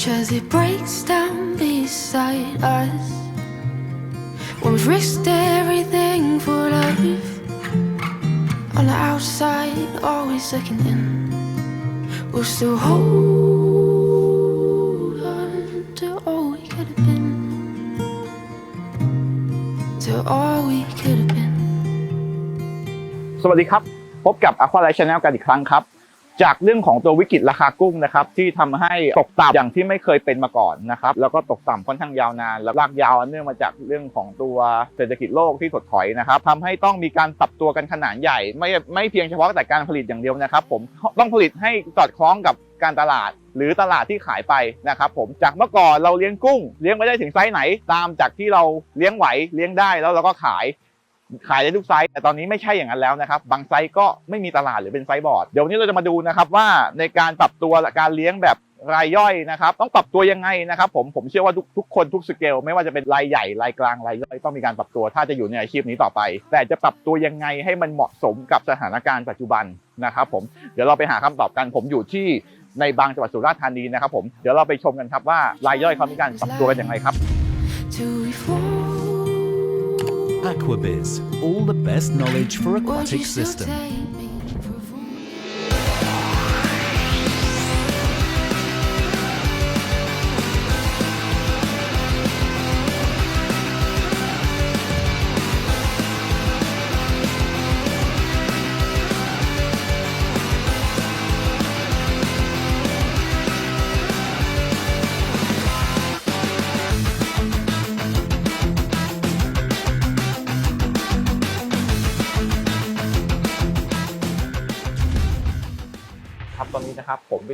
Watch as it breaks down beside us. When we've risked everything for love. On the outside, always looking in. We'll still hold on to all we could have been. To all we could have been. สวัสดีครับ พบกับ Aqua Life Channel กันอีกครั้งครับ จากเรื่องของตัววิกฤตราคากุ้งนะครับที่ทำให้ตกต่ำอย่างที่ไม่เคยเป็นมาก่อนนะครับแล้วก็ตกต่ำค่อนข้างยาวนานและลากยาวเนื่องมาจากเรื่องของตัวเศรษฐกิจโลกที่ถดถอยนะครับทำให้ต้องมีการปรับตัวกันขนาดใหญ่ ไม่ไม่เพียงเฉพาะแต่การผลิตอย่างเดียวนะครับ ผมต้องผลิตให้สอดคล้องกับการตลาดหรือตลาดที่ขายไปนะครับผมจากเมื่อก่อนเราเลี้ยงกุ้ง เลี้ยงไม่ได้ถึงไซส์ไหนตามจากที่เราเลี้ยงไหวเลี้ยงได้แล้วเราก็ขาย ขายได้ทุกไซส์แต่ตอนนี้ไม่ใช่อย่างนั้นแล้วนะครับบางไซส์ก็ไม่มีตลาดหรือเป็นไซส์บอร์ดเดี๋ยววันนี้เราจะมาดูนะครับว่าในการปรับตัวและการเลี้ยงแบบรายย่อยนะครับต้องปรับตัวยังไงนะครับผมผมเชื่อว่าทุกทุกคนทุกสเกลไม่ว่าจะเป็นรายใหญ่รายกลางรายย่อยต้องมีการปรับตัว ถ้าจะอยู่ในอาชีพนี้ต่อไป แต่จะปรับตัวยังไงให้มันเหมาะสมกับสถานการณ์ปัจจุบันนะครับผมเดี๋ยวเราไปหาคำตอบกันผมอยู่ที่ในบางจังหวัดสุราษฎร์ธานีนะครับผมเดี๋ยวเราไปชมกันครับว่ารายย่อยเขามีการปรับตัวกันยังไงครับ Aquabiz, all the best knowledge for aquatic still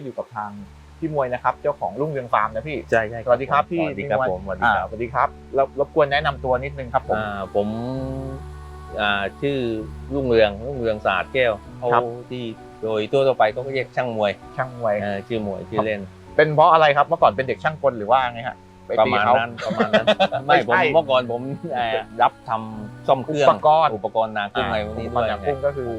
นี้นะครับผมก็อยู่กับทางพี่มวยนะครับ เจ้าของรุ่งเรืองฟาร์มนะพี่ใช่ใช่สวัสดีครับพี่สวัสดีครับมวยผมสวัสดีอ่าครับสวัสดีครับรบรบกวนแนะนำตัวนิดนึงครับผมอ่าผมอ่าชื่อรุ่งเรืองรุ่งเรืองศาสตร์แก้วเขาครับที่โดยทั่วๆไปก็เรียกช่างมวยช่างมวยเอ่อชื่อมวยชื่อเล่น เป็นเพราะอะไรครับเมื่อก่อนเป็นเด็กช่างกลหรือว่าไงฮะไปประตีมาณเขานั้นประมาณนั้นไม่ไม่ผมใช่เมื่อก่อนผมเอ่อรับทำซ่อมเครื่องอุปกรณ์อุปกรณ์นากุ้งอะไรพวกนี้อุปด้วยกรณ์นากุ้งก็คือ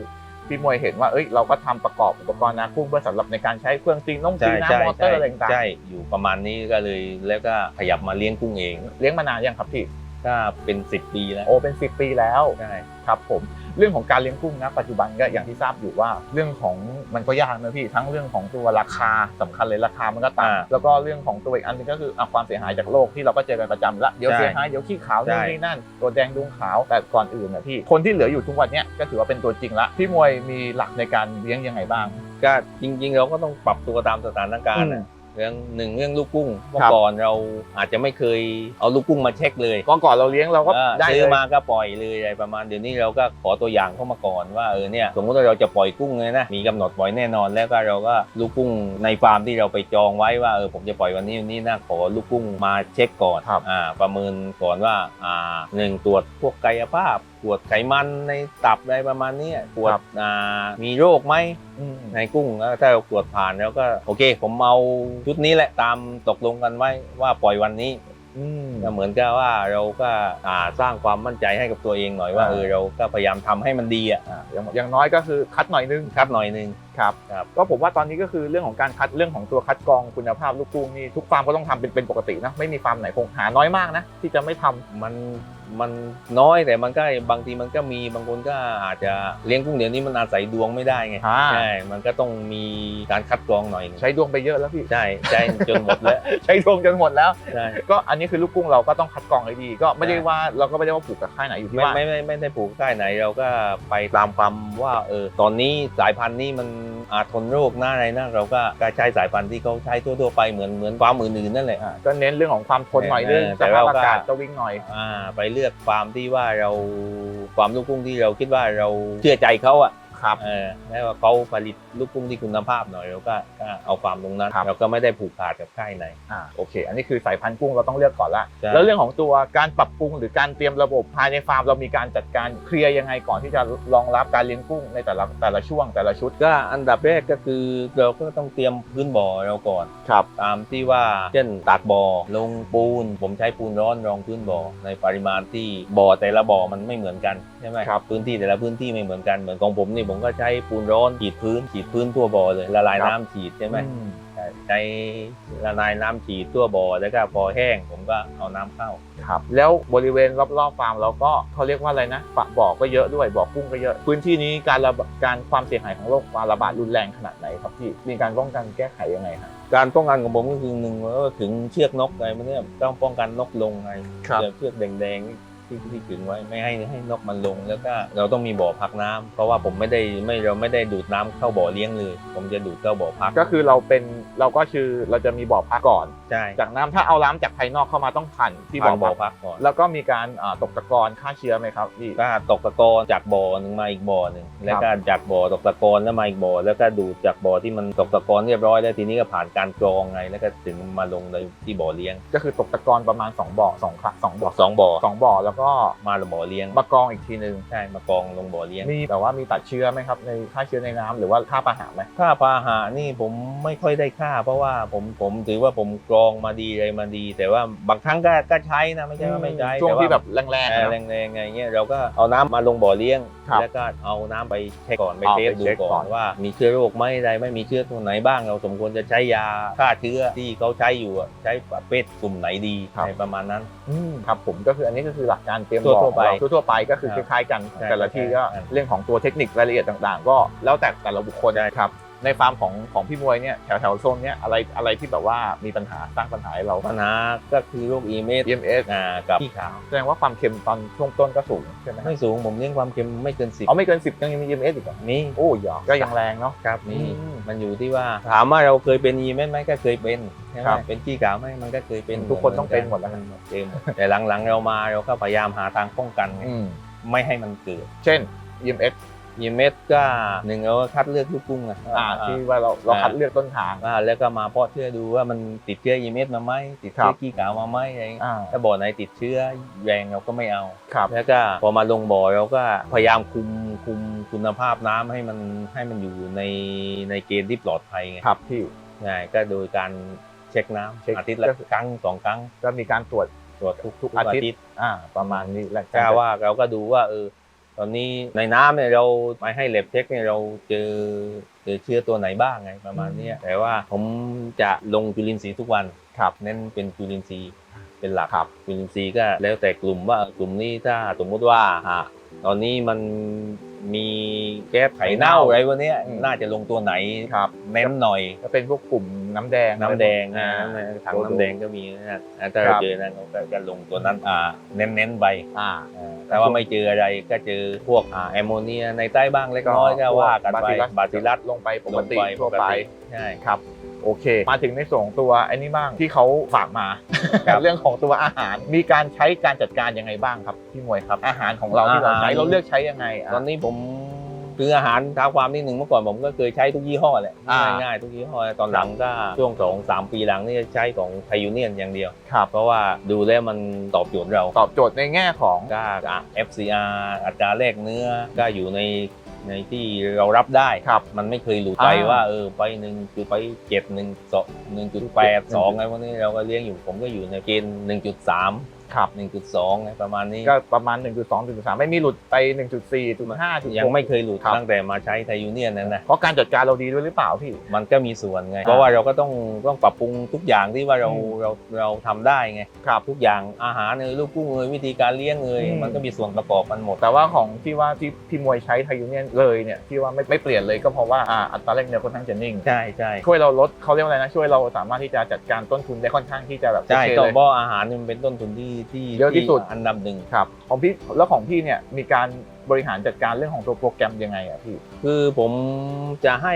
พี่มวยเห็นว่าเอ้ยเราก็ทำประกอบอุปกรณ์นากุ้งเพื่อสำหรับในการใช้เครื่องตีน้องตีใช่ใช่น้ำมอเตอใช่ร์อะไรต่างใช่อยู่ประมาณนี้ก็เลยแล้วก็ขยับมาเลี้ยงกุ้งเองๆเลี้ยงมานานยังครับพี่ก็เป็นสิบปีแล้วโอ้เป็นสิบปีแล้วใช่ครับผม เรื่องของการเลี้ยงกุ้งนะปัจจุบันก็อย่างที่ทราบอยู่ว่า เรื่องของมันก็ยากนะพี่ทั้งเรื่องของตัวราคาสำคัญเลยราคามันก็ต่ำแล้วก็เรื่องของตัวอีกอันหนึงก็คืออะความเสียหายจากโลกที่เราก็เจอกันประจำละเดี๋ยวเสียหายเดี๋ยวขี้ขาวนู่นนี่นั่น ตัวแดงดวงขาวแต่ก่อนอื่นนะพี่คนที่เหลืออยู่ทุกวันเนี้ยก็ถือว่าเป็นตัวจริงละพี่มวยมีหลักในการเลี้ยงยังไงบ้าง ก็จริง ๆ เราก็ต้องปรับตัวตามสถานการณ์อืนะม เรื่องหนึ่งเรื่องลูกกุ้งเมื่อครับก่อนเราอาจจะไม่เคยเอาลูกกุ้งมาเช็คเลยก่อนก่อนเราเลี้ยงเราก็เออได้ซื้เลอยมาก็ปล่อยเลยอะไรประมาณเดี๋ยวนี้เราก็ขอตัวอย่างเข้ามาก่อนว่าเออเนี่ยสมมติว่าเราจะปล่อยกุ้งเลยนะมีกำหนดปล่อยแน่นอนแล้วก็เราก็ลูกกุ้งในฟาร์มที่เราไปจองไว้ว่าเออผมจะปล่อยวันนี้วันนี้นะขอลูกกุ้งมาเช็คก่อนครับอ่าประเมินก่อนว่าอ่าหนึ่งตรวจพวกกายภาพตรวจไขมันในตับอะไรประมาณเนี้ยตรวจอ่ามีโรคไหมอืมในกุ้งแล้วถ้าเราตรวจผ่านแล้วก็โอเค ผมเอาชุดนี้แหละตามตกลงกันไว้ว่าปล่อยวันนี้อืมก็เหมือนกับว่าเราก็อ่าสร้างความมั่นใจให้กับตัวเองหน่อยว่าอ่าเออเราก็พยายามทำให้มันดีอะอ่าอย่างอย่างน้อยก็คือคัดหน่อยนึงครับหน่อยนึง ครับ ครับ ก็ผมว่าตอนนี้ก็คือเรื่องของการคัดเรื่องของตัวคัดกรองคุณภาพลูกกุ้งนี่ทุกฟาร์มก็ต้องทำเป็นเป็นปกตินะไม่มีฟาร์มไหนคงหาน้อยมากนะที่จะไม่ทำ มันมันน้อยแต่มันก็บางทีมันก็มีบางคนก็อาจจะเลี้ยงกุ้งเดี๋ยวนี้มันอาศัยดวงไม่ได้ไงอ่า ใช่มันก็ต้องมีการคัดกรองหน่อยหนึ่งใช้ดวงไปเยอะแล้วพี่ ใช่ใช่จนหมดแล้วใช้ดวงจนหมดแล้ว ใช่ ก็อันนี้คือลูกกุ้งเราก็ต้องคัดกรองให้ดี ก็ไม่ได้ใช่ ว่าเราก็ไม่ได้ว่าผูกกับค่ายไหนอยู่ที่ไม่ว่า ไม่ไม่ไม่ได้ปลูกใกล้ไหนเราก็ไปตามความว่าเออตอนนี้สายพันธุ์นี้มันอาจทนโรคหน้าอะไรนะเราก็ก็ใช้สายพันธุ์ที่เขาใช้ทั่วๆไปเหมือนเหมือนฟาร์มอื่นๆนั่นแหละ อ่าก็เน้นเรื่องของความทนหน่อยเออเรื่องแต่สภาพเราก็อากาศจะวิ่งหน่อย อ่าไปเลือกฟาร์มที่ว่าเราฟาร์มลูกกุ้งที่เราคิดว่าเราเชื่อใจเขาอะ ครับ เออแล้วว่าเขาผลิตลูกกุ้งที่คุณภาพหน่อยเราก็ก็เอาฟาร์มตรงนั้นครับ เราก็ไม่ได้ผูกขาดกับค่ายไหน อ่าโอเค อันนี้คือสายพันธุ์กุ้งเราต้องเลือกก่อนละใช่ แล้วเรื่องของตัวการปรับปรุงหรือการเตรียมระบบภายในฟาร์มเรามีการจัดการเคลียร์ยังไงก่อนที่จะรองรับการเลี้ยงกุ้งในแต่ละแต่ละช่วงแต่ละชุดก็อันดับแรกก็คือเราก็ต้องเตรียมพื้นบ่อเราก่อน ครับ ตามที่ว่าเช่นตักบ่อลงปูน ผมใช้ปูนร้อนรองพื้นบ่อในปริมาณที่บ่อแต่ละบ่อมันไม่เหมือนกันใช่ไหมครับพื้นที่แต่ละพื้นที่ไม่เหมือนกันเหมือนของผมนี่ผมก็ใช้ปูนร้อนฉีดพื้นฉีดพื้นทั่วบ่อเลยละลายครับน้ำฉีดใช่ไหมอืม ใช่ใช้ละลายน้ำฉีดตัวบ่อแล้วก็พอแห้งผมก็เอาน้ำเข้า ครับแล้วบริเวณรอบๆฟาร์มเราก็เขาเรียกว่าอะไรนะปะบ่อก็เยอะด้วยบ่อกุ้งก็เยอะ พื้นที่นี้การระบาดการความเสียหายของโรคปลาระบาดรุนแรงขนาดไหนครับพี่มีการป้องกันแก้ไขยังไงฮะการป้องกันของผมก็คือหนึ่งก็ถึงเชือกนกอะไรพวกเนี้ยต้องป้องกันนกลงไงครับ เชือกแดงๆ ที่ที่ขึงไว้ไม่ให้ให้นกมันลง แล้วก็เราต้องมีบ่อพักน้ำเพราะว่าผมไม่ได้ไม่เราไม่ได้ดูดน้ำเข้าบ่อเลี้ยงเลย ผมจะดูดเข้าบ่อพัก ก็คือเราเป็นเราก็คือเราจะมีบ่อพักก่อนใช่จากน้ำถ้าเอาน้ำจากภายนอกเข้ามาต้องผ่านที่ที่บ่บ่ออบ่อพักพักก่อนแล้วก็มีการอ่าตกตะกอนฆ่าเชื้อไหมครับพี่ก็ตกตะกอนจากบ่อหนึ่งมาอีกบ่อหนึ่งแล้วก็จากบ่อตกตะกอนแล้วมาอีกบ่อแล้วก็ดูดจากบ่อที่มันตกตะกอนเรียบร้อยแล้วทีนี้ก็ผ่านการกรองไงแล้วก็ถึงมาลงในที่บ่อเลี้ยง ก็คือตกตะกอนประมาณ2บ่อ2ครั้งสองบ่อสองบ่อสองบ่อแล้วก็มาลงบ่อเลี้ยงมากรองอีกทีนึงใช่มากรองลงบ่อเลี้ยงมีแต่ว่ามีตัดเชื้อไหมครับในฆ่าเชื้อในน้ำหรือว่าฆ่าปาหะไหมค่าพาหะนี่ผมไม่ค่อยได้ค่า เพราะว่าผมผมถือว่าผมกรองมาดีอะไรมาดี แต่ว่าบางครั้งก็ก็ใช้นะไม่ใช่ว่าไม่ใช้ช่วงต่าที่แบบแรงเอๆอนะแรงๆไงเงี้ยเราก็เอาน้ำมาลงบ่อเลี้ยง ครับแล้วก็เอาน้ำไปเช็คก่อนไปเอาเทไปสดูเช็คก่ก่ออนน ว่า มีเชื้อโรคไหมใดไม่มีเชื้อตัวไหนบ้าง เราสมควรจะใช้ยาฆ่าเชื้อที่เขาใช้อยู่อะใช้ประเภทกลุ่มไหนดีในประมาณนั้น อืมครับผมก็คืออันนี้ก็คือหลักการเตรียมทั่วบอกๆไปของเราทั่วๆไปก็คือคครับล้ายๆกัน ใช่แต่ละที่ก็ใช่เรื่องของตัวเทคนิครายละเอียดต่าง ๆ ก็แล้วแต่แต่ละบุคคลใช่ ครับ ในฟาร์มของของพี่มวยเนี่ยแถวแถวๆโซนเนี้ยอะไรอะไรที่แบบว่ามีปัญหาสร้างปัญหาให้เราปัญหาก็คือโรคอีเมส EMS อ่ากับขี้ขาวแสดงว่าความเค็มตอนช่วงต้นก็สูงใช่ไหมไม่สูงผมเลี้ยงความเค็มไม่เกินสิบเอาไม่เกิน10ยังมี EMS อีกเหรอนี่โอ้ยก็ยังแรงเนาะครับนี่อืมมันอยู่ที่ว่าถามว่าเราเคยเป็นอีเมสไหมก็เคยเป็นใช่ไหมครับเป็นขี้ขาวไหมมันก็เคยเป็นทุกคนต้องเป็นหมดแล้วเป็นหมดแต่หลังๆเรามาเราก็พยายามหาทางป้องกันไงอืมไม่ให้มันเกิด เช่น EMS ยีเม็ดก็หนึ่งเราก็คัดเลือกลูกกุ้งอะอ่าที่ว่าเราเราคัดเลือกต้นทางอ่าแล้วก็มาเพาะเชื้อดูว่ามันติดเชื้อยีเม็ดมาไหมติดเชื้ครัอบขี้ขาวมาไหมอะไรอย่างเงี้ยอ่าถ้าบ่อไหนติดเชื้อแรงเราก็ไม่เอาครับแล้วก็พอมาลงบ่อเราก็พยายามคุมคุมคุณภาพน้ำให้มันให้มันอยู่ในในเกณฑ์ที่ปลอดภัยไงครับพี่ง่ายก็โดยการเช็คน้ำเช็คอาทิตย์ละก็คือครั้งสองครั้งก็มีการตรวจตรวจทุกทุกทุกอาอาทิทิตตย์ย์อ่าประมาณนี้แหละก็ว่าเราก็ดูว่าเออ ตอนนี้ในน้ำเนี่ยเราไปให้เลบเช็คเนี่ยเราเจอเจอเชื้อตัวไหนบ้างไงประมาณเนี้ยแต่ว่าผมจะลงจุลินทรีย์ทุกวันครับเน้นเป็นจุลินทรีย์เป็นหลักครับจุลินทรีย์ก็แล้วแต่กลุ่มว่ากลุ่มนี้ถ้าสมมุติว่าอะตอนนี้มัน มีแก๊สไข่เน่าอะไรพวกเนี้ยอืมน่าจะลงตัวไหนครับเน้นหน่อยก็เป็นพวกกลุ่มน้ำแดงน้ำแดงอ่านะถังน้ำแดงก็มีนะถ้าครัเราบเจอนั้นเราก็จะลงตัวนั้นอ่าเน้นๆไปอ่าอ่าแต่ว่าไม่เจออะไรก็เจอพวกอ่าแอมโมเนียในใต้บ้างเล็กน้อยก็ว่ากันไปบาซิลัสลงไปปลกงติไปทั่วไปใช่ครับ โอเค มาถึงในส่วนของตัวไอ้นี่บ้างที่เขาฝากมา ครับ เรื่องของตัวอาหาร มีการใช้การจัดการยังไงบ้างครับพี่มวยครับ อาหารของเราที่เราใช้อาหารเราเลือกใช้ยังไงะตอนนี้ผมคืออาหารท้าความนิดหนึ่งเมื่อก่อนผมก็เคยใช้ทุกยี่ห้อแหละอ่า ง่ายๆทุกยี่ห้อตอนหลังก็ช่วงสองสามปีหลังนี่ใช้ของไทยูเนียนอย่างเดียว ครับเพราะว่าดูแล้วมันตอบโจทย์เราตอบโจทย์ในแง่ของ ก็อะ FCR อัตราแลกเนื้อก็อยู่ใน ในที่เรารับได้ครับมันไม่เคยหลุดไปอ่าว่าเออไปหนึ่งคือไปเจ็ดหนึ่งสองหนึ่งจุดแปดสองอะไรพวกนี้เราก็เลี้ยงอยู่ผมก็อยู่ในเกณฑ์หนึ่งจุดสาม ครับหนึ่งจุดสองประมาณนี้ก็ประมาณ 1.2 1.3 ไม่มีหลุดไป 1.4 1.5 1.6 ยังไม่เคยหลุดครับ ตั้งแต่มาใช้ไทยูเนียนนั่นนะเพราะการจัดการเราดีด้วยหรือเปล่าพี่ มันก็มีส่วนไง เพราะว่าเราก็ต้องต้องปรับปรุงทุกอย่างที่ว่าเราอืมเราเราทำได้ไงครับทุกอย่างอาหารเอยลูกกุ้งเอยวิธีการเลี้ยงเอยอืม มันก็มีส่วนประกอบมันหมด แต่ว่าของที่ว่าที่พี่มวยใช้ไทยูเนียนเลยเนี่ยที่ว่าไม่ไม่เปลี่ยนเลยก็เพราะว่าอ่าอัตราแลกเนื้อค่อนข้างจะนิ่ง ใช่ใช่ช่วยเราลดเขาเรียกว่าอะไรนะช่วยเราสามารถที่จะจัดการต้นทุนได้ค่อนข้างที่จะแบบใช่โอเคต้อเลงยเพราะอาหารเนี่ยมันเป็นต้นทุนที่ที่เยอะที่สุด อันดับหนึ่งครับของพี่แล้วของพี่เนี่ยมีการ บริหารจัดการเรื่องของตัวโปรแกรมยังไงอะพี่ คือผมจะให้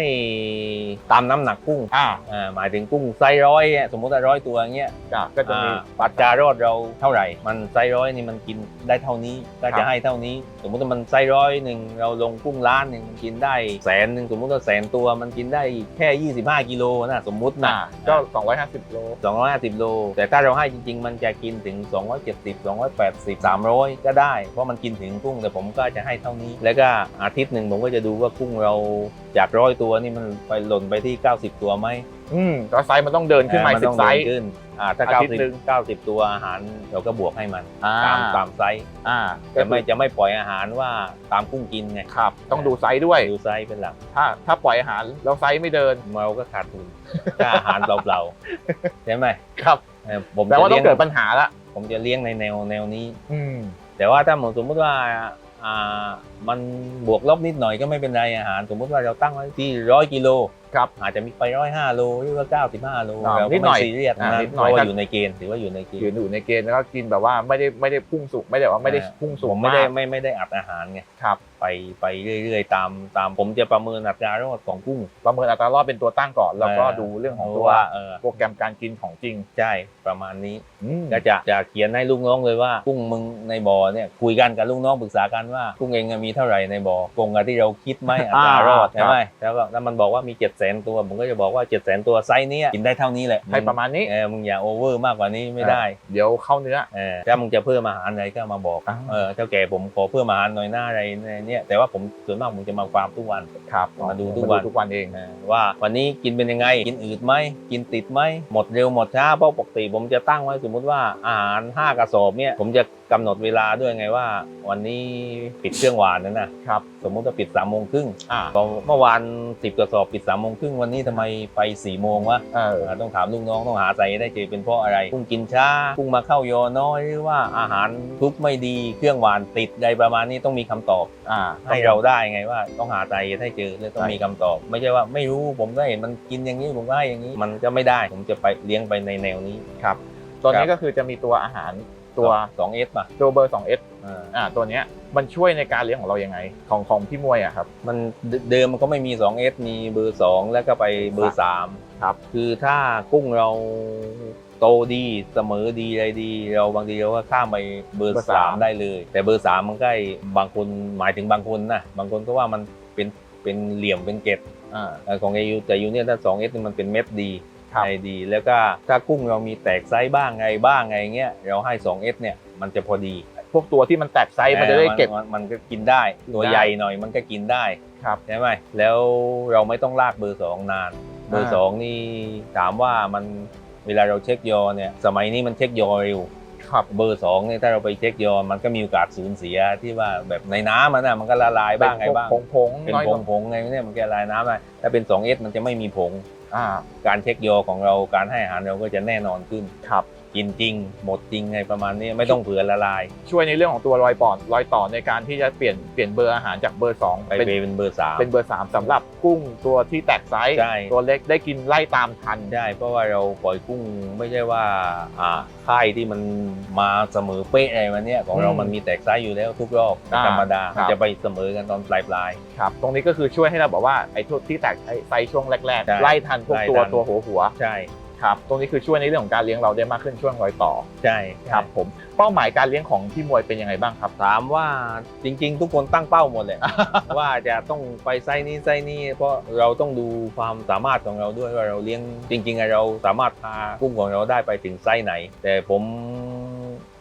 ตามน้ำหนักกุ้งอ่า อ่าหมายถึงกุ้งไซส์ร้อยเนี่ยสมมติว่าร้อยตัวอย่างเงี้ยก็ก็จะมี อ่าปัจจารอดเราเท่าไหร่ มันไซส์ร้อยนี่มันกินได้เท่านี้ก็ครัจะบ ให้เท่านี้ สมมติว่ามันไซส์ร้อยหนึ่งเราลงกุ้งล้านหนึ่งมันกินได้แสนหนึ่งสมมติว่าแสนตัวมันกินได้แค่ 25กิโลนะสมมุตินะอ่าก็ 250 โล 250 โล แต่ถ้าเราให้จริง ๆ มันจะกินถึง 270 280 300 ก็ได้ เพราะมันกินถึงกุ้งแต่ผมก็จะจะให้เท่านี้ แล้วก็อาทิตย์หนึ่งผมก็จะดูว่ากุ้งเราจากร้อยตัวนี่มันไปหล่นไปที่ 90 ตัวไหมอืมก็ไซส์มันต้องเดินขึ้นมาอ่สิต้บองไซเดินส์ขึ้นอ่าถ้าอาทิตย์หนึ่ง90 90ตัวอาหารเราก็บวกให้มันอ่าตามตามไซส์อ่าจะไม่จะไม่ปล่อยอาหารว่าตามกุ้งกินไงครับ ต้องดูไซส์ด้วยดูไซส์เป็นหลัก ถ้าถ้าปล่อยอาหารแล้วไซส์ไม่เดินเราก็ขาดทุนค่าอาหารเปล่าๆใช่ไหมครับเออผมแต่ว่าจะต้อเลี้ยงเกิดปัญหาละผมจะเลี้ยงในแนวแนวนี้ อืมแต่ว่าถ้าสมมติว่าอ่า มันบวกลบนิดหน่อยก็ไม่เป็นไรอาหาร สมมติว่าเราตั้งไว้ที่ร้อยกิโล ครับอาจจะมีไปร้อยห้าโลหรือว่าเก้าสิบห้าโลอ่าเรานิก็ดหน่ไม่อยซีเรียสอ่านะนิดหเพน่อยราะว่าแต่อยู่ในเกณฑ์ถือว่าอยู่ในเกณอยู่ฑ์อยู่ในเกณฑ์แล้วก็กินแบบว่าไม่ได้ไม่ได้พุ่งสุกไม่ได้ว่าไม่ได้พุ่งสุกผมไม่ได้ากไม่ไม่ได้อัดอาหารไงครับ ไปไปเรื่อยๆ ตามตามผมจะประเมินอัตรารอดของกุ้ง ประเมินอัตรารอดเป็นตัวตั้งก่อนแล้วก็ดูเรื่องของตัวว่าเออโปรแกรมการกินของจริงใช่ประมาณนี้อืมก็จะจะเขียนให้ลูกน้องเลยว่ากุ้งมึงในบ่อเนี่ยคุยกันกับลูกน้องปรึกษากันว่ากุ้งเองมีเท่าไหร่ในบ่อตรงกับที่เราคิดไหมอัตรารอดอ่าใช่ไหมแล้วก็แล้วมันบอกว่ามี7จ็ดแสนตัว ผมก็จะบอกว่า7จ็ดแสนตัวไซส์เนี้ยกินได้เท่านี้แหละให้ประมาณนี้เออมึงอย่าโอเวอร์มากกว่านี้ไม่ได้ เดี๋ยวเข้าเนื้อเออถ้ามึงจะเพิ่มอาหารอะไรก็มาบอกอ่าเออเจ้าแก่ผมขอเพิ่มอาหารหน่อยหน้าอะไรเนี่ยแต่ว่าผมส่วนมากผมจะมาฟาร์มทุกวันครับมาดูทุกวันทุกวันเองเออว่าวันนี้กินเป็นยังไงกินอืดไหมกินติดไหมหมดเร็วหมดช้าเพราะปกติผมจะตั้งไว้สมมุติว่าอาหาร 5 กระสอบเนี่ยผมจะ กำหนดเวลาด้วยไงว่า วันนี้ปิดเครื่องหวานนั่นนะครับสมมุติว่าปิด3ามโมงครึ่งอ่าเมื่อวาน10กระสอบปิด3ามโมงครึ่งวันนี้ทำไมไป4ี่โมงวะเอออ่าต้องถามลูกน้องต้องหาใจให้ได้เจเป็นเพราะอะไรกุ้งกินช้ากุ้งมาเข้ายอน้อยหรือว่าอาหารทุกไม่ดีเครื่องหวานติดใดประมาณนี้ต้องมีคำตอบอ่าให้เราได้ไงว่าต้องหาใจให้เจอแล้วต้องใช่มีคำตอบ ไม่ใช่ว่าไม่รู้ผมก็เห็นมันกินอย่างนี้ผมก็ให้อย่างนี้ มันก็ไม่ได้ผมจะไปเลี้ยงไปในแนวนี้ครับตัวนี้ครับก็คือจะมีตัวอาหาร ตัวสองเอสป่ะตัวเบอร์ 2S อ่าอ่าตัวเนี้ยมันช่วยในการเลี้ยงของเรายังไง ของของพี่มวยอะครับ มันเดเดิมมันก็ไม่มี 2S มีเบอร์ 2 แล้วก็ไปเบอร์ 3 ครับ คือถ้ากุ้งเราโตดีเสมอดีอะไรดี เราบางทีเราก็ข้ามไปเบอร์เบอร์สาม3ได้เลย แต่เบอร์ 3 มันใกล้บางคนหมายถึงบางคนนะบางคนก็ว่ามันเป็นเป็นเหลี่ยมเป็นเกล็ดอ่าเอ่อของเอยูแต่ยูเนี่ยถ้า 2S นี่มันเป็นเม็ดดี ครับไอดีแล้วก็ถ้ากุ้งเรามีแตกไซส์บ้างไงบ้างไงเงี้ยเราให้ 2S เนี่ยมันจะพอดีพวกตัวที่มันแตกไซส์มันจะได้เก็บออมันมันก็กินได้ ตัวได้ใหญ่หน่อยมันก็กินได้ครับใช่ไหมแล้วเราไม่ต้องลากเบอร์2นาน เบอร์อ่า2นี่ถามว่ามันเวลาเราเช็คยอเนี่ยสมัยนี้มันเช็คยอเร็วครับเบอร์2เนี่ยถ้าเราไปเช็คยอมันก็มีโอกาสสูญเสียที่ว่าแบบในน้ำมันน่ะมันก็ละลายบ้างไงบ้างผงผงๆเป็นน้อยผลงงผงๆไงเนี่ยมันก็ละลายน้ำไปถ้าเป็น 2S มันจะไม่มีผง อ่าการเช็คยของเราการให้อาหารเราก็จะแน่นอนขึ้นครับ กินจริง หมดจริงไงประมาณนี้ไม่ต้องเผื่อละลาย ช่วยในเรื่องของตัวรอยปอดรอยต่อในการที่จะเปลี่ยนเปลี่ยนเบอร์อาหารจากเบอร์2ไปเป็นเป็นเบอร์สามเป็นเบอร์3สำหรับกุ้งตัวที่แตกไซส์ใช่ตัวเล็กได้กินไล่ตามทันใช่เพราะว่าเราปล่อยกุ้งไม่ใช่ว่าอ่าค่ายที่มันมาเสมอเป๊ะอะไรมันเนี่ยของเราอืมมันมีแตกไซส์อยู่แล้วทุกรอบอ่าธรรมดาครับจะไปเสมอกันตอนปลายปลายครับตรงนี้ก็คือช่วยให้เราบอกว่าไอ้ทุกที่แตกไซส์ช่วงแรกใช่ๆไล่ทันพวกตัวไล่ทันตัวหัวหัวๆใช่ ครับตรงนี้คือช่วยในเรื่องของการเลี้ยงเราได้มากขึ้นช่วงรอยต่อใช่ครับผมเป้าหมายการเลี้ยงของพี่มวยเป็นยังไงบ้างครับ ถามว่าจริง ๆ ทุกคนตั้งเป้าหมดเลยว่าจะต้องไปไซส์นี้ไซส์นี้เพราะเราต้องดูความสามารถของเราด้วยว่าเราเลี้ยงจริงๆอะเราสามารถพากุ้งของเราได้ไปถึงไซส์ไหน แต่ผม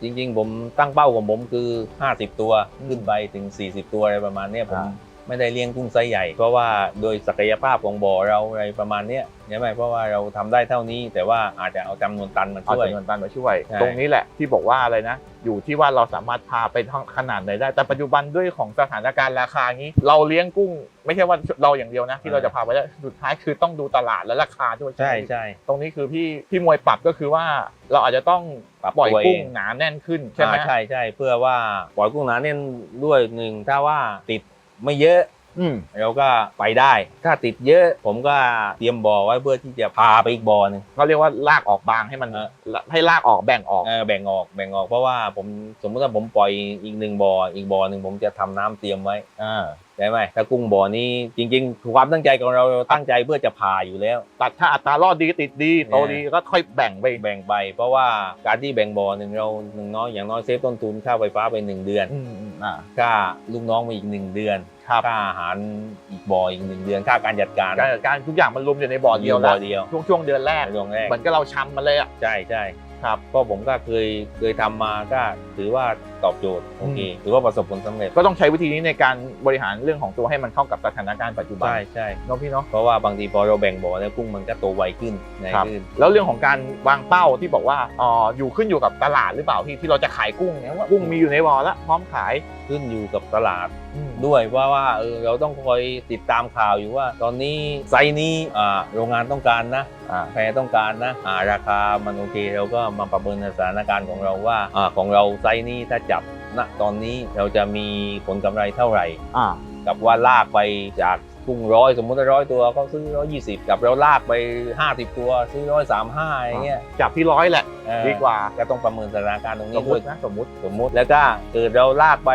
จริง ๆ ผมตั้งเป้าของผมคือ 50 ตัวขึ้นไปถึง 40 ตัวอะไรประมาณเนี้ยผมอ่าไม่ได้เลี้ยงกุ้งไซส์ใหญ่ เพราะว่าโดยศักยภาพของบ่อเราอะไรประมาณเนี้ย ใช่ไหมเพราะว่าเราทำได้เท่านี้แต่ว่าอาจจะเอาจำนวนตันมาเอาช่วยจำนวนตันมาช่วยใช่ตรงนี้แหละที่บอกว่าอะไรนะ อยู่ที่ว่าเราสามารถพาไปขนาดไหนได้ แต่ปัจจุบันด้วยของสถานการณ์ราคานี้ เราเลี้ยงกุ้ง ไม่ใช่ว่าเราอย่างเดียวนะ ที่เราจะพาไปได้สุดท้ายคือต้องดูตลาดและราคาด้วยใช่ไหมใช่ตรงนี้คือพี่พี่มวยปรับก็คือว่าเราอาจจะต้องปรับปล่อยตัวเองกุ้งหนาแน่นขึ้นใช่ไหมอ่าใช่ใช่เพื่อว่าปล่อยกุ้งหนาเนี่ยด้วยหนึ่งถ้าว่าติดไม่เยอะ อืมเราก็ไปได้ ถ้าติดเยอะผมก็เตรียมบ่อไว้เพื่อที่จะพาไปอีกบ่อหนึงเขาเรียกว่าลากออกบางให้มันเออ ให้ลากออกแบ่งออก เออแบ่งออกแบ่งออกเพราะว่าผมสมมติว่าผมปล่อยอีกหนึ่งบ่ออีกบ่อหนึ่งผมจะทำน้ำเตรียมไว้อ่า ใช่ไหมถ้ากุ้งบ่อนี้จริง ๆ ความตั้งใจของเราเราตั้งใจเพื่อจะพาอยู่แล้ว ตัดถ้าอัตรารอดดีติดดีโตดีก็ค่อยแบ่งไปแบ่งไป เพราะว่าการที่แบ่งบ่อหนึ่งเราหนึ่งน้อยอย่างน้อยเซฟต้นทุนค่าไฟฟ้าไปหนึ่งเดือนอืมอืมอ่าค่าลูกน้องมาอีกหนึ่งเดือนครับค่าอาหารอีกบ่ออีกหนึ่งเดือนค่าการจัดการการจัดการทุกอย่างมันรวมอยู่ในบ่อเดียวบ่แล้อวเดียวช่วงช่วงเดือนแรกในช่วงแรกเหมือนกับเราชำมันเลยอะใช่ใช่ครับเพราะผมก็เคยเคยทำมาก็ถือว่า ตอบโจทย์โอเคถือว่าประสบผลสำเร็จก็ต้องใช้วิธีนี้ในการบริหารเรื่องของตัวให้มันเข้ากับสถานการณ์ปัจจุบันใช่ใช่เนาะพี่เนาะเพราะว่าบางทีพอเราแบ่งบ่อแล้วกุ้งมันก็โตไวขึ้นใหญ่ครับขึ้นแล้วเรื่องของการวางเป้าที่บอกว่าอ๋ออยู่ขึ้นอยู่กับตลาดหรือเปล่าที่ที่เราจะขายกุ้งเนี่ยว่ากุ้งมีอยู่ในบ่อแล้วพร้อมขายขึ้นอยู่กับตลาดอืมด้วยว่าว่าเออเราต้องคอยติดตามข่าวอยู่ว่า ตอนนี้ไซส์นี้อ่าโรงงานต้องการนะอ่าแพรต้องการนะอ่าราคามันโอเคเราก็มาประเมินสถานการณ์ของเราว่าอ่าของเราไซส์นี้ถ้าจับณตอนนี้เราจะมีผลกำไรเท่าไหร่ อ่า กับว่าลากไปจากกุ้งร้อยสมมุติร้อยตัวเขาซื้อร้อยยี่สิบกับเราลากไปห้าสิบตัวซื้อร้อยสามห้าอย่างเงี้ยจับที่ร้อยแหละ เออดีกว่า ก็ต้องประเมินสถานการณ์ตรงสนี้มมด้วยตินะสมมติ สมมุติแล้วก็เกิดเราลากไป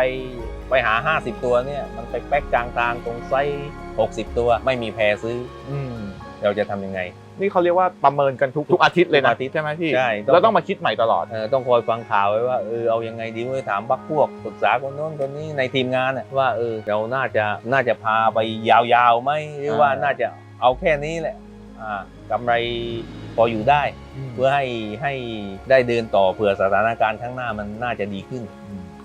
ไปหา 50 ตัวเนี่ยมันไปแป๊กกลางทางตรงไซส์60 ตัวไม่มีแพรซื้อ อืม เราจะทำยังไง นี่เขาเรียกว่าประเมินกันทุกทุกอาทิตย์เลยทุนะกอาทิตย์ใช่ไหมพี่ใช่เราต้องมาคิดใหม่ตลอด เออต้องคอยฟังข่าวไว้ว่าเออเอายังไงดีเมื่อถามบักพวกปรึกษาคนโน้นคนนี้ในทีมงานน่ะว่าเออเราน่าจะน่าจะพาไปยาวๆไหมหรือว่าอ่า น่าจะเอาแค่นี้แหละอ่ากำไรพออยู่ได้ เพื่อให้ให้ได้เดินต่อเผื่อสถานการณ์ข้างหน้ามันน่าจะดีขึ้น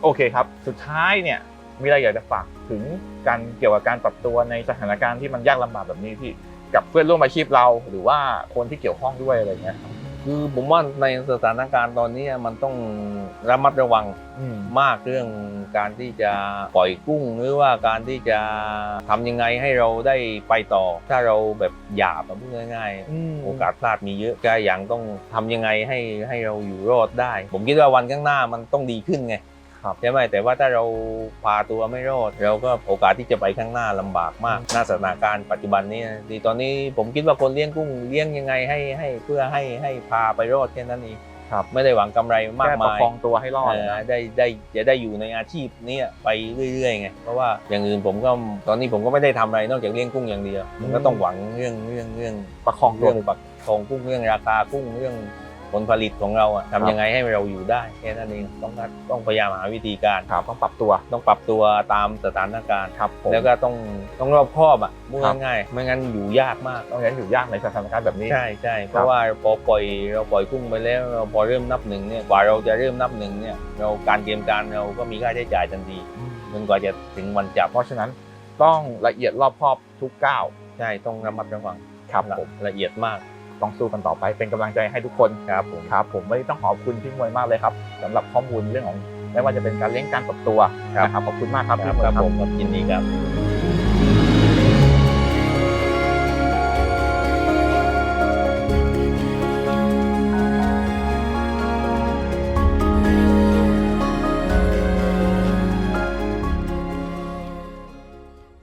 โอเคครับ สุดท้ายเนี่ยมีอะไรอยากจะฝากถึงการเกี่ยวกับการปรับตัวในสถานการณ์ที่มันยากลำบากแบบนี้พี่ กับเพื่อนร่วมอาชีพเราหรือว่าคนที่เกี่ยวข้องด้วยอะไรเงี้ยครับคือผมว่าในสถานการณ์ตอนนี้มันต้องระมัดระวังอืมมากเรื่องการที่จะปล่อยกุ้งหรือว่าการที่จะทำยังไงให้เราได้ไปต่อ ถ้าเราแบบหยาบอะพูดง่ายๆโอกาสพลาดมีเยอะก็ยังต้องทำยังไงให้ให้เราอยู่รอดได้ ผมคิดว่าวันข้างหน้ามันต้องดีขึ้นไงครับ ใช่ไหมแต่ว่าถ้าเราพาตัวไม่รอดเราก็โอกาสที่จะไปข้างหน้าลำบากมากหน้าสถานการณ์ปัจจุบันนี้นะที่ตอนนี้ผมคิดว่าคนเลี้ยงกุ้งเลี้ยงยังไงให้ให้เพื่อให้ให้พาไปรอดแค่นั้นเองครับไม่ได้หวังกำไรมากแค่ประมายคองตัวให้รอดเออนะได้ได้จะได้อยู่ในอาชีพเนี้ไปเรื่อยๆไงเพราะว่าอย่างอื่นผมก็ตอนนี้ผมก็ไม่ได้ทำอะไรนอกจากเลี้ยงกุ้งอย่างเดียวมันก็ต้องหวังเรื่องเรื่องเรื่องประคองตัวเรื่องปักทองกุ้งเรื่องราคากุ้งเรื่อง ผลผลิตของเราอะครับทำยังไงให้เราอยู่ได้แค่นั้นเองต้องต้องพยายามหาวิธีการครับต้องปรับตัวต้องปรับตัวตามสถานการณ์ครับผมแล้วก็ต้องต้องรอบคอบอะพูดครับง่ายๆไม่งั้นอยู่ยากมากต้องงั้นอยู่ยากในสถานการณ์แบบนี้ใช่ใช่เพราะว่าพอปล่อยเราปล่อยกุ้งไปแล้วเราพอเริ่มนับหนึ่งเนี่ยกว่าเราจะเริ่มนับหนึ่งเนี่ยเราการเตรียมการเราก็มีค่าใช้จ่ายทันทีจนกว่าจะถึงวันจับเพราะฉะนั้นต้องละเอียดรอบคอบทุกก้าวใช่ต้องระมัดระวังครับละผมละเอียดมาก ต้องสู้กันต่อไปเป็นกำลังใจให้ทุกคนครับผมครับผมวันนี้ต้องขอบคุณพี่มวยมากเลยครับสำหรับข้อมูลเรื่องของไม่ว่าจะเป็นการเลี้ยงการปรับตัวครับนะครับขอบคุณมากครับคพี่รับมวยครับผมยินดีครับ